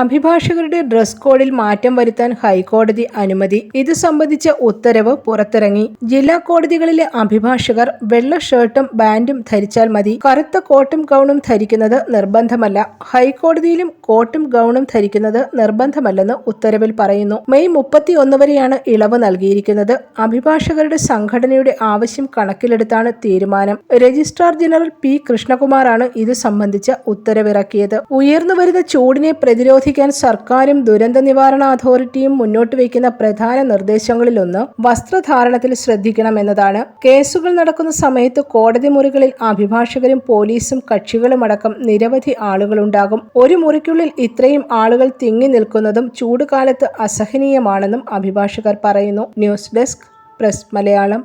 അഭിഭാഷകരുടെ dress കോഡിൽ മാറ്റം വരുത്താൻ ഹൈക്കോടതി അനുമതി. ഇത് സംബന്ധിച്ച ഉത്തരവ് പുറത്തിറങ്ങി. ജില്ലാ കോടതികളിലെ അഭിഭാഷകർ വെള്ള ഷർട്ടും ബാൻഡും ധരിച്ചാൽ മതി. കറുത്ത കോട്ടും ഗൗണും ധരിക്കുന്നത് നിർബന്ധമല്ല. ഹൈക്കോടതിയിലും കോട്ടും ഗൗണും ധരിക്കുന്നത് നിർബന്ധമല്ലെന്ന് ഉത്തരവിൽ പറയുന്നു. മെയ് മുപ്പത്തി ഒന്ന് വരെയാണ് ഇളവ് നൽകിയിരിക്കുന്നത്. അഭിഭാഷകരുടെ സംഘടനയുടെ ആവശ്യം കണക്കിലെടുത്താണ് തീരുമാനം. രജിസ്ട്രാർ ജനറൽ പി കൃഷ്ണകുമാറാണ് ഇത് സംബന്ധിച്ച ഉത്തരവിറക്കിയത്. ഉയർന്നുവരുന്ന ചൂടിനെ പ്രതിരോധിക്കാൻ സർക്കാരും ദുരന്ത നിവാരണ അതോറിറ്റിയും മുന്നോട്ട് വയ്ക്കുന്ന പ്രധാന നിർദ്ദേശങ്ങളിലൊന്ന് വസ്ത്രധാരണത്തിൽ ശ്രദ്ധിക്കണമെന്നതാണ് കേസുകൾ നടക്കുന്ന സമയത്ത് കോടതി മുറികളിൽ അഭിഭാഷകരും പോലീസും കക്ഷികളും അടക്കം നിരവധി ആളുകളുണ്ടാകും. ഒരു മുറിക്കുള്ളിൽ ഇത്രയും ആളുകൾ തിങ്ങി നിൽക്കുന്നതും ചൂടുകാലത്ത് അസഹനീയമാണെന്നും അഭിഭാഷകർ പറയുന്നു. News desk press Malayalam.